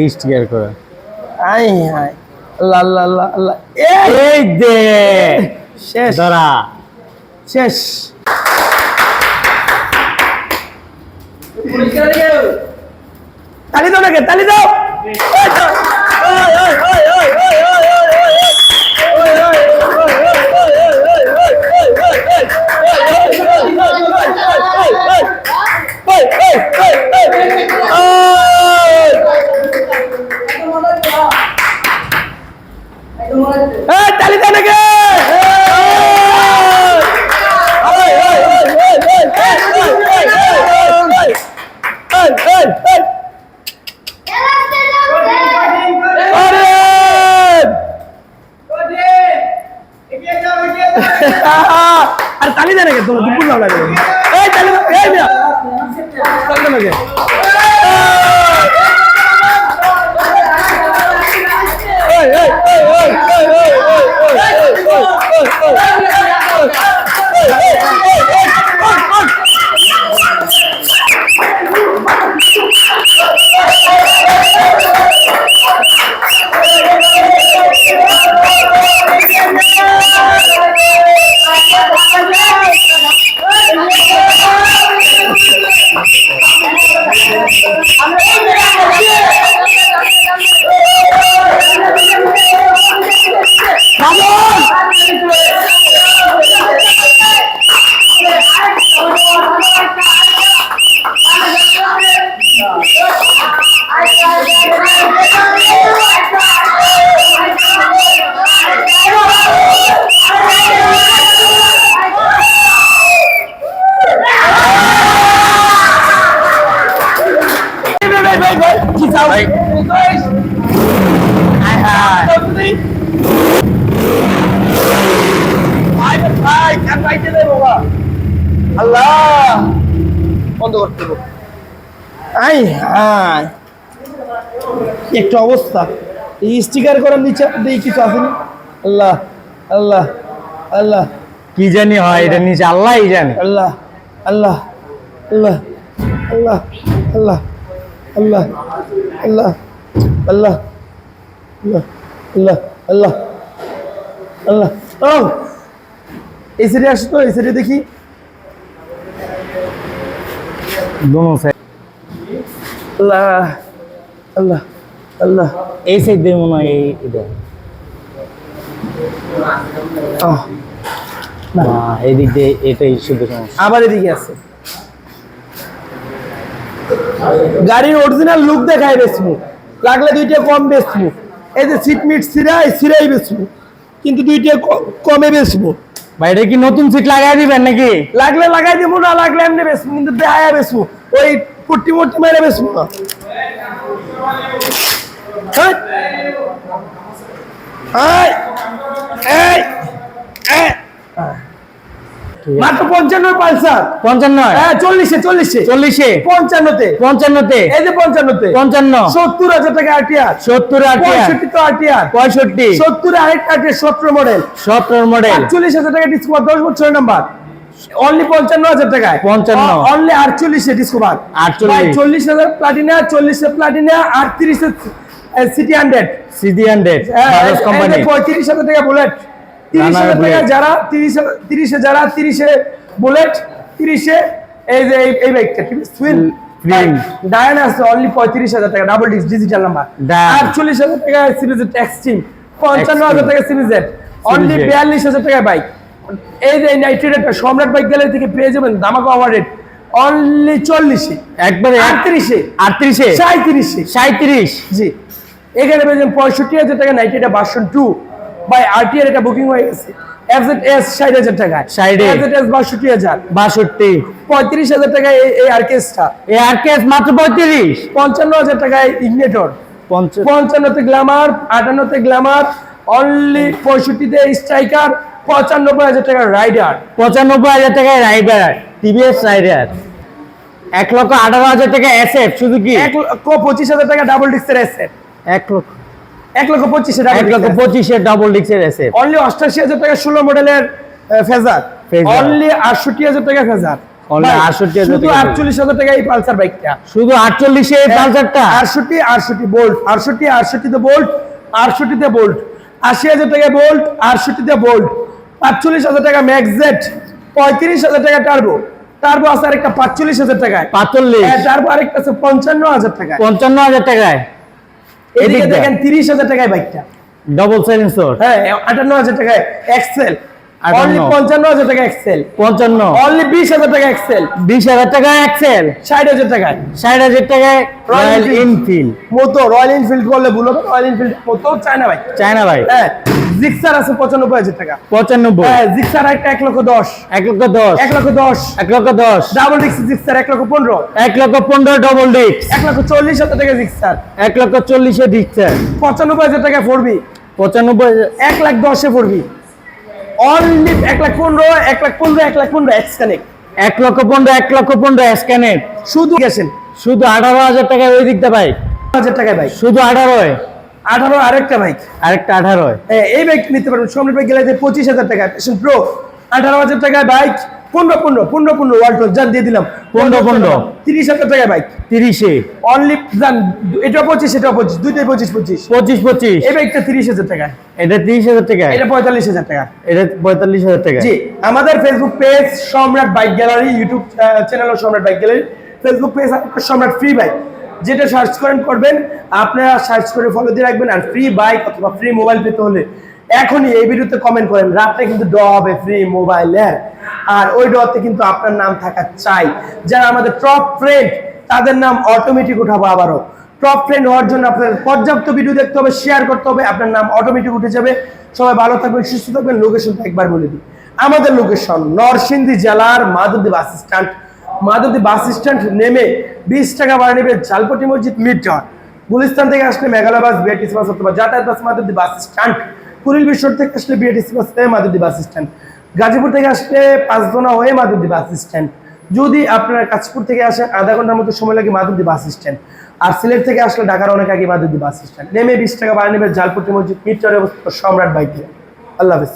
গাড়ি গিয়ার করা। আই হাই লা আল্লাহ আল্লাহ আল্লাহ। এই দে শেষ। ধরা শেষ। তালি দাও নাকি তালি দাও। আর তালি দেয় নাকি তোমরা দুপুর লাগে এই তালি দাও, এই মিয়া তালি দাও নাকি এই, এই, এই, এই, এই, এই, এই, এই, এই, এই, এই, এই, করতে আই কি একটা অবস্থা এই স্টিকার করার নিচে দেখি কিছু আছে না আল্লাহ আল্লাহ আল্লাহ কি জানি হয় এটা নিচে আল্লাহই জানে আল্লাহ আল্লাহ আল্লাহ আল্লাহ আল্লাহ আল্লাহ আল্লাহ আল্লাহ আল্লাহ আল্লাহ আল্লাহ আল্লাহ এই সাইডে তো এই দেখি দোনো সাইড আল্লাহ আল্লাহ আল্লাহ। এই সাইড দিয়ে মনে হয় এই এটা। না এদিক দিয়ে এটাই শুধু সমস্যা। আবার এদিকে আছে। গাড়ির অরিজিনাল লুক দেখায় লাগলে দুইটা কম এই যে সিট মিট সিরাই কিন্তু দুইটা কমে বেচবো। এটা কি নতুন সিট লাগাই দিবেন নাকি? লাগলে লাগাই দিব না লাগলে এমনি বেশ কিন্তু দেখায় বেসবো ওই পুটি মুটি মেরে বেচবো না। এই, এই। মাত্র পঞ্চান্ন পালসার পঞ্চান্ন হ্যাঁ চল্লিশে চল্লিশে। চল্লিশে? পঞ্চান্নতে। পঞ্চান্নতে? এই যে পঞ্চান্নতে। পঞ্চান্ন? সত্তর হাজার টাকা আরটিআর সত্তর পঁয়ষট্টি তো আরটিআর পঁয়ষট্টি? সত্তর আরেকটা আরটিআর সতেরো মডেল সতেরো মডেল আটচল্লিশ হাজার টাকা ডিসকাউন্ট দশ বছরের নাম্বার অনলি পঞ্চান্ন হাজার টাকায়। 55 অনলি আটচল্লিশে ডিসকাউন্ট 48 চল্লিশ হাজার প্লাটিনা চল্লিশে প্লাটিনা আটত্রিশে সিটি হান্ড্রেড সিডি হান্ড্রেড পঁয়ত্রিশ হাজার টাকা বুলেট তিরিশ হাজার টাকা যারা তিরিশ তিরিশে যারা তিরিশে বুলেট তিরিশে এই যে এই- সুইল। ডায়ান আছে অনলি পঁয়ত্রিশ হাজার টাকা ডাবল ডিস্ক ডিজিটাল নাম্বার। আটচল্লিশ হাজার টাকা সিরিজের এক্সট্রিম পঞ্চান্ন হাজার টাকা সিরিজের অনলি বিয়াল্লিশ হাজার টাকা বাইক এই যে নাইট্রেটটা সম্রাট বাইক গ্যালারি থেকে পেয়ে যাবেন দামাকা ওভার অনলি চল্লিশে। একবারে আটত্রিশে। আটত্রিশে? সাঁত্রিশে সাঁত্রিশ জি। এখানে পেয়েছেন পঁয়ষট্টি হাজার টাকা নাইট এটা ভার্সন টু ভাই আরটিআর এটা বুকিং হয়ে গেছে। এফজেডএস 60000 টাকা। বাষট্টি এফজেডএস 62000 62 35000 টাকা এই আরকেসটা এই আরকেস মাত্র 35 55000 টাকা ইগনেটর 55 তে গ্ল্যামার 58 তে গ্ল্যামার অনলি 65 তে স্ট্রাইকার 95000 টাকা রাইডার 95000 টাকা রাইডার টিভিএস রাইডার এক লক্ষ আঠারো হাজার টাকা অ্যাসেট শুধু কি? এক লক্ষ পঁচিশ হাজার টাকা ডাবল ডিস্কের অ্যাসেট এক লক্ষ। এক লক্ষ পঁচিশে এক লক্ষ পঁচিশের ডাবল ডিক্সের অ্যাসেট অনলি অষ্টাশি হাজার টাকা ষোলো মডেলের ফেজার অনলি আটষট্টি হাজার টাকা ফেজার Only ভাই, 68,000 শুধু হাজার টাকা এই পালসার বাইকটা। শুধু আটচল্লিশে এই পালসারটা? আটষট্টি আটষট্টি বোল্ট আটষট্টি আটষট্টিতে বোল্ট আটষট্টিতে বোল্ট আশি হাজার টাকা বোল্ট আটষট্টিতে বোল্ট পাঁচচল্লিশ হাজার টাকা ম্যাক্সেট পঁয়ত্রিশ হাজার টাকা টার্বো টার্বো আছে আরেকটা পাঁচচল্লিশ হাজার টাকায়। পাঁচচল্লিশ। হ্যাঁ, টার্বো আরেকটা আছে পঞ্চান্ন হাজার টাকায়। পঞ্চান্ন হাজার টাকায়। এদিকে দেখেন তিরিশ হাজার টাকায় বাইকটা ডবল সাইলেন্সর হ্যাঁ আটান্ন হাজার টাকায় এক্সেল 58 অনলি পঞ্চান্ন হাজার টাকা এক্সেল পঞ্চান্ন। অনলি বিশ হাজার টাকা এক্সেল বিশ হাজার টাকা এক্সেল ষাট হাজার টাকায়। ষাট হাজার টাকায় রয়্যাল। ইনফিল্ড মতো রয়্যাল এনফিল্ড বললে ভুল হবে রয়্যাল এনফিল্ড মতো চায়না ভাই চায়না ভাই হ্যাঁ। জিক্সার আছে পঁচানব্বই হাজার টাকা পঁচানব্বই হ্যাঁ জিক্সার একটা এক লক্ষ দশ এক লক্ষ দশ এক লক্ষ দশ এক লক্ষ দশ ডাবল ডিক্স জিক্সার এক লক্ষ পনেরো এক লক্ষ পনেরো ডবল ডিক্স এক লক্ষ চল্লিশ হাজার টাকা জিক্সার এক লক্ষ চল্লিশে দিচ্ছে পঁচানব্বই হাজার টাকা ফোরবি পঁচানব্বই এক লাখ দশে ফোরবি অনলি এক লাখ পনেরো এক লাখ পনেরো এক লাখ পনেরো এক্স কানেক্ট এক লক্ষ পনেরো এক লক্ষ পনেরো স্ক্যানেট শুধু গেছেন শুধু আঠারো হাজার টাকায় ওই দিকটা বাইক হাজার টাকায় বাইক শুধু আঠারোয় আঠারো আরেকটা বাইক আরেকটা আঠারোয় হ্যাঁ, এই বাইক নিতে পারবেন। সম্রাট বাইক গেলে পঁচিশ হাজার টাকা। প্যাশন প্রো আঠারো হাজার টাকায় বাইক পনেরো পনেরো পনেরো পনেরো ওয়ার্ল্ড যান দিয়ে দিলাম। পনেরো, পনেরো। তিরিশ হাজার টাকায় বাইক তিরিশে। অনলি যান এটা পঁচিশ এটা পঁচিশ দুইটাই পঁচিশ পঁচিশ। পঁচিশ পঁচিশ। এই বাইকটা তিরিশ হাজার টাকায় এটা তিরিশ হাজার টাকায় এটা পঁয়তাল্লিশ হাজার টাকা। এটা পঁয়তাল্লিশ হাজার টাকা। জি আমাদের Facebook page Samrat bike gallery YouTube channel Samrat bike gallery Facebook page Samrat free bike যেটা সার্চ করেন, করবেন। আপনারা সার্চ করে ফলো দিয়ে রাখবেন আর ফ্রি বাইক অথবা ফ্রি মোবাইল পেতে হলে এখনই এই ভিডিওতে কমেন্ট করেন। রাত্রে কিন্তু ড হবে ফ্রি মোবাইলের আর ওই ডতে কিন্তু আপনার নাম থাকা চাই। যারা আমাদের টপ ফ্রেন্ড তাদের নাম অটোমেটিক উঠাবো আবারও। টপ ফ্রেন্ড হওয়ার জন্য আপনার পর্যাপ্ত ভিডিও দেখতে হবে শেয়ার করতে হবে, আপনার নাম অটোমেটিক উঠে যাবে। সবাই ভালো থাকবেন, সুস্থ থাকবেন। লোকেশনটা একবার বলে দিই। আমাদের লোকেশন নরসিংদী জেলার Madhabdi bus stand Madhabdi bus stand নেমে বিশ টাকা ভাড়া নেবে ঝালপটি মসজিদ মিড টাওয়ার গুলিস্তান থেকে আসলে মেঘালয় বাস, বিআরটিসি বাস অথবা যাতায়াত bus Madhabdi bus stand. Kuril বিশ্বর থেকে আসলে BRTC bus Madhabdi bus stand. Gazipur থেকে আসলে পাঁচদোনা হয়ে মাধবদী বাস স্ট্যান্ড। যদি আপনারা কাশপুর থেকে আসেন, আধা ঘণ্টার মতো সময় লাগে মাধবদী বাস স্ট্যান্ড। আর সিলেট থেকে আসলে ঢাকার অনেক আগে মাধবদী বাস স্ট্যান্ড। নেমে বিশ টাকা ভাড়া নেবে ঝালপটি মসজিদ মিড টাওয়ারে অবস্থিত সম্রাট বাইক আল্লাহ হাফিজ।